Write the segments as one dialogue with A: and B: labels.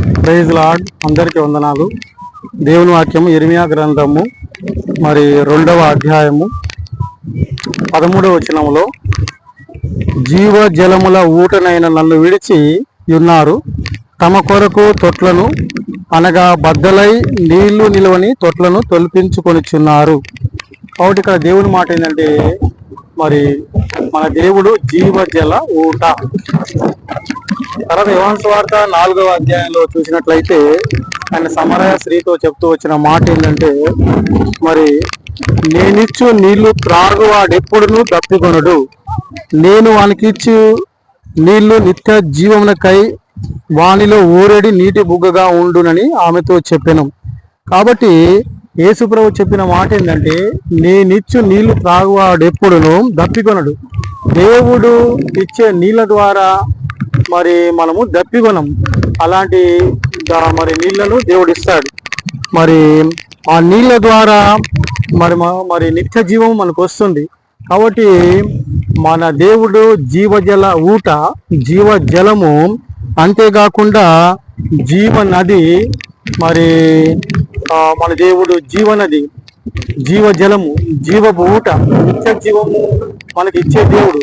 A: Praise lord అందరికీ వందనాలు. దేవుని వాక్యము ఇరిమియా గ్రంథము మరి రెండవ అధ్యాయము పదమూడవ వచనంలో జీవ జలముల ఊటనైన నన్ను విడిచి ఉన్నారు తమ కొరకు తొట్లను అనగా బద్దలై నీళ్ళు నిలవని తొట్లను తొలిపించుకొనిచున్నారు. కాబట్టి ఇక్కడ దేవుని మాట ఏంటంటే మరి మన దేవుడు జీవ జల ఊట. తర్వాత యువన్స్ వార్త నాలుగవ అధ్యాయంలో చూసినట్లయితే ఆయన సమరయ స్త్రీతో చెప్తూ వచ్చిన మాట ఏంటంటే మరి నేనిచ్చు నీళ్ళు త్రాగువాడెప్పుడును తప్పికొనడు. నేను వానికిచ్చు నీళ్ళు నిత్య జీవమునకై వానిలో ఊరేడి నీటి బుగ్గగా ఉండునని ఆమెతో చెప్పాను. కాబట్టి యేసుప్రభు చెప్పిన మాట ఏంటంటే నేనిచ్చు నీళ్ళు త్రాగువాడెప్పుడును దప్పికొనడు దేవుడు ఇచ్చే నీళ్ళ ద్వారా మరి మనము దప్పిగొనం. అలాంటి మరి నీళ్ళను దేవుడు ఇస్తాడు మరి ఆ నీళ్ళ ద్వారా మరి మ- మరి నిత్య జీవం మనకు వస్తుంది కాబట్టి మన దేవుడు జీవజల ఊట జీవ జలము అంతేకాకుండా జీవ నది మరి మన దేవుడు జీవనది జీవ జీవపు ఊట నిత్య జీవము మనకి ఇచ్చే దేవుడు.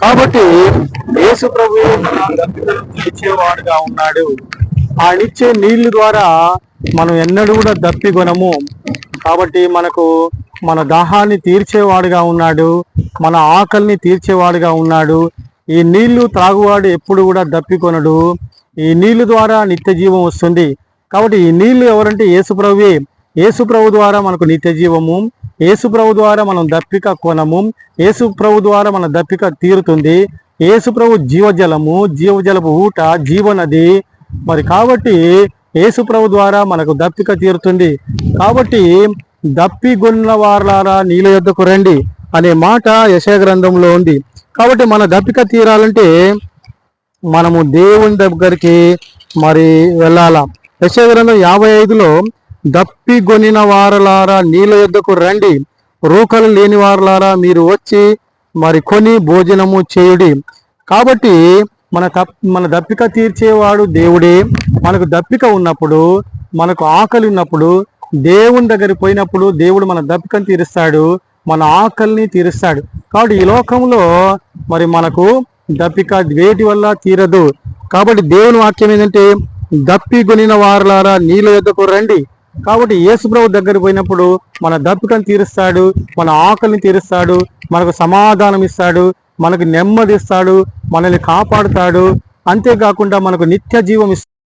A: కాబట్టి యేసు ప్రభు ఇచ్చేవాడుగా ఉన్నాడు. ఆయన ఇచ్చే నీళ్ళు ద్వారా మనం ఎన్నడూ కూడా దప్పిగొనము కాబట్టి మనకు మన దాహాన్ని తీర్చేవాడుగా ఉన్నాడు. మన ఆకలిని తీర్చేవాడుగా ఉన్నాడు. ఈ నీళ్ళు త్రాగువాడు ఎప్పుడు కూడా దప్పికొనడు ఈ నీళ్ళు ద్వారా నిత్య జీవం వస్తుంది. కాబట్టి ఈ నీళ్ళు ఎవరంటే యేసుప్రభువే యేసుప్రభు ద్వారా మనకు నిత్య జీవము. యేసుప్రభు ద్వారా మనం దప్పిక కొనము. యేసుప్రభు ద్వారా మన దప్పిక తీరుతుంది. యేసుప్రభు జీవజలము జీవజలపు ఊట జీవనది. మరి కాబట్టి యేసుప్రభు ద్వారా మనకు దప్పిక తీరుతుంది. కాబట్టి దప్పిగొన్న వారలారా నీళ్ళ యొద్దకు రండి అనే మాట యశయ గ్రంథంలో ఉంది. కాబట్టి మన దప్పిక తీరాలంటే మనము దేవుని దగ్గరికి మరి వెళ్ళాలా? యశయ గ్రంథం యాభై ఐదులో దప్పిగొనిన వారలారా నీళ్ళ యొద్దకు రండి. రూకలు లేని వారలారా మీరు వచ్చి మరి కొని భోజనము చేయుడి. కాబట్టి మన తప్ మన దప్పిక తీర్చేవాడు దేవుడే. మనకు దప్పిక ఉన్నప్పుడు మనకు ఆకలి ఉన్నప్పుడు దేవుని దగ్గర పోయినప్పుడు దేవుడు మన దప్పికను తీరుస్తాడు. మన ఆకలిని తీరుస్తాడు. కాబట్టి ఈ లోకంలో మరి మనకు దప్పిక వేటి వల్ల తీరదు. కాబట్టి దేవుని వాక్యం ఏంటంటే దప్పి కొనిన వారులారా నీళ్ళ యొద్దకు రండి. కాబట్టి యేసుప్రభు దగ్గర పోయినప్పుడు మన దప్పికను తీరుస్తాడు మన ఆకలిని తీరుస్తాడు మనకు సమాధానం ఇస్తాడు మనకు నెమ్మది ఇస్తాడు మనల్ని కాపాడుతాడు. అంతేకాకుండా మనకు నిత్య జీవం